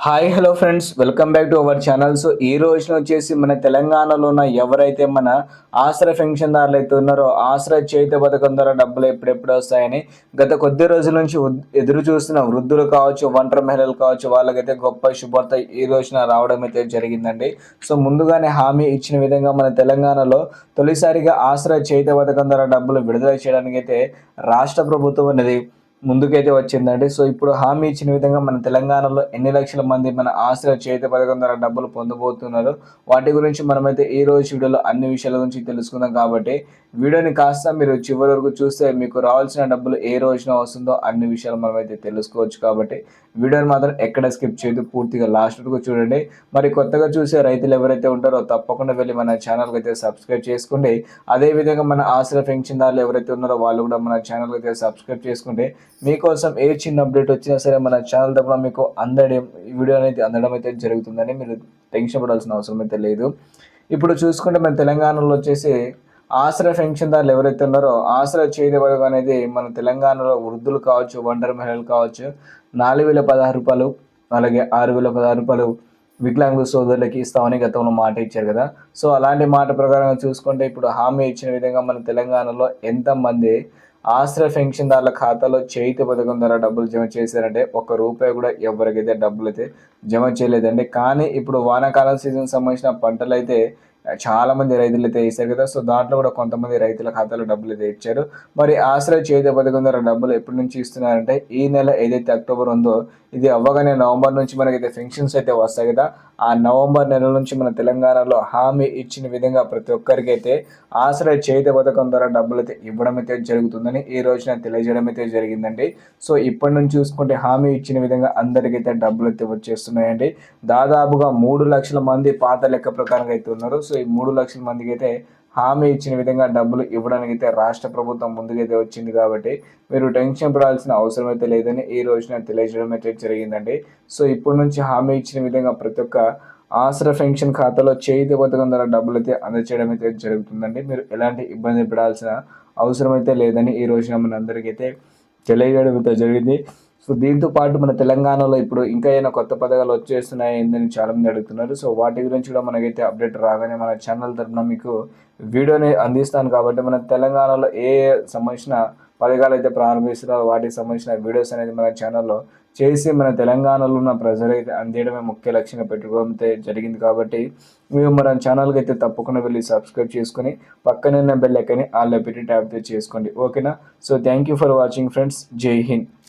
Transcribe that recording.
Hi hello friends welcome back to our channel so ఈ రోజున వచ్చేసి మన తెలంగాణలో ఉన్న ఎవరైతే మన ఆశ్రయ పెన్షన్దారులు అయితే ఉన్నారో ఆశ్రయ చేతి పథకం ద్వారా డబ్బులు ఎప్పుడెప్పుడు వస్తాయని గత కొద్ది రోజుల నుంచి ఎదురు చూస్తున్న వృద్ధులు కావచ్చు ఒంటరి మహిళలు కావచ్చు వాళ్ళకైతే గొప్ప శుభార్త ఈ రోజున రావడం అయితే జరిగిందండి. సో ముందుగానే హామీ ఇచ్చిన విధంగా మన తెలంగాణలో తొలిసారిగా ఆశ్రయ చేతి పథకం ద్వారా డబ్బులు విడుదల చేయడానికి అయితే రాష్ట్ర ప్రభుత్వం అనేది ముందుకైతే వచ్చిందండి. సో ఇప్పుడు హామీ ఇచ్చిన విధంగా మన తెలంగాణలో ఎన్ని లక్షల మంది మన ఆస్తుల చేతి పథకం ద్వారా డబ్బులు పొందబోతున్నారు? వాటి గురించి మనమైతే ఈ రోజు వీడియోలో అన్ని విషయాల గురించి తెలుసుకుందాం కాబట్టి వీడియోని కాస్త మీరు చివరి వరకు చూస్తే మీకు రావాల్సిన డబ్బులు ఏ రోజున వస్తుందో అన్ని విషయాలు మనమైతే తెలుసుకోవచ్చు కాబట్టి వీడియోని మాత్రం ఎక్కడ స్కిప్ చేయదు పూర్తిగా లాస్ట్ వరకు చూడండి. మరి కొత్తగా చూసే రైతులు ఎవరైతే ఉంటారో తప్పకుండా వెళ్ళి మన ఛానల్కి అయితే సబ్స్క్రైబ్ చేసుకోండి. అదేవిధంగా మన ఆస్తుల పెన్షన్దారులు ఎవరైతే ఉన్నారో వాళ్ళు కూడా మన ఛానల్కి అయితే సబ్స్క్రైబ్ చేసుకుంటే మీకోసం ఏ చిన్న అప్డేట్ వచ్చినా సరే మన ఛానల్ తప్ప మీకు అందడం వీడియో అనేది అందడం అయితే జరుగుతుందని మీరు టెన్షన్ పడాల్సిన అవసరం అయితే లేదు. ఇప్పుడు చూసుకుంటే మన తెలంగాణలో వచ్చేసి ఆశ్రయ పెన్షన్దారులు ఎవరైతే ఉన్నారో ఆశ్రయ చేతి అనేది మన తెలంగాణలో వృద్ధులు కావచ్చు ఒంటరి మహిళలు కావచ్చు నాలుగు వేల పదహారు రూపాయలు అలాగే ఆరు వేల పదహారు రూపాయలు వికలాంగుల సోదరులకి ఇస్తామని గతంలో మాట ఇచ్చారు కదా. సో అలాంటి మాట ప్రకారం చూసుకుంటే ఇప్పుడు హామీ ఇచ్చిన విధంగా మన తెలంగాణలో ఎంతమంది ఆశ్రయ పెన్షన్దారుల ఖాతాలో చేతి పథకం ద్వారా డబ్బులు జమ చేశారంటే ఒక్క రూపాయి కూడా ఎవరికైతే డబ్బులు అయితే జమ చేయలేదండి. కానీ ఇప్పుడు వానాకాలం సీజన్ సంబంధించిన పంటలు అయితే చాలా మంది రైతులు అయితే వేశారు కదా. సో దాంట్లో కూడా కొంతమంది రైతుల ఖాతాలో డబ్బులు అయితే ఇచ్చారు. మరి ఆశ్రయ చేత పథకం ద్వారా డబ్బులు ఎప్పటి నుంచి ఇస్తున్నారంటే ఈ నెల ఏదైతే అక్టోబర్ ఉందో ఇది అవ్వగానే నవంబర్ నుంచి మనకైతే పెన్షన్స్ అయితే వస్తాయి కదా. ఆ నవంబర్ నెల నుంచి మన తెలంగాణలో హామీ ఇచ్చిన విధంగా ప్రతి ఒక్కరికి అయితే ఆశ్రయ చేత పథకం ద్వారా డబ్బులు అయితే ఇవ్వడం అయితే జరుగుతుందని ఈ రోజున తెలియజేయడం అయితే జరిగిందండి. సో ఇప్పటి నుంచి చూసుకుంటే హామీ ఇచ్చిన విధంగా అందరికైతే డబ్బులు అయితే వచ్చేస్తున్నాయండి. దాదాపుగా మూడు లక్షల మంది పాత లెక్క ప్రకారంగా అయితే ఉన్నారు. సో ఈ మూడు లక్షల మందికి అయితే హామీ ఇచ్చిన విధంగా డబ్బులు ఇవ్వడానికి అయితే రాష్ట్ర ప్రభుత్వం ముందుకైతే వచ్చింది కాబట్టి మీరు టెన్షన్ పడాల్సిన అవసరం అయితే లేదని ఈ రోజున తెలియజేయడం అయితే జరిగిందండి. సో ఇప్పటి నుంచి హామీ ఇచ్చిన విధంగా ప్రతి ఒక్క ఆసరా పెన్షన్ ఖాతాలో చేతి పథకం ద్వారా డబ్బులు అయితే అందచేయడం అయితే జరుగుతుందండి. మీరు ఎలాంటి ఇబ్బంది పడాల్సిన అవసరం అయితే లేదని ఈ రోజున మనందరికైతే తెలియజేయడం అయితే జరిగింది. సో దీంతో పాటు మన తెలంగాణలో ఇప్పుడు ఇంకా ఏమైనా కొత్త పథకాలు వచ్చేస్తున్నాయి ఏందని చాలామంది అడుగుతున్నారు. సో వాటి గురించి కూడా మనకైతే అప్డేట్ రాగానే మన ఛానల్ తరఫున మీకు వీడియోని అందిస్తాను కాబట్టి మన తెలంగాణలో ఏ ఏ సంబంధించిన పథకాలు అయితే ప్రారంభిస్తున్నారో వాటికి సంబంధించిన వీడియోస్ అనేది మన ఛానల్లో చేసి మన తెలంగాణలో ఉన్న ప్రజలైతే అందియడమే ముఖ్య లక్ష్యంగా పెట్టుకోవడం అయితే జరిగింది కాబట్టి మీరు మన ఛానల్కి అయితే తప్పకుండా వెళ్ళి సబ్స్క్రైబ్ చేసుకొని పక్కనున్న బెల్ ఎక్కని ఆల్లో పెట్టి ట్యాప్ చేసుకోండి. ఓకేనా? So thank you for watching friends. Jai Hind.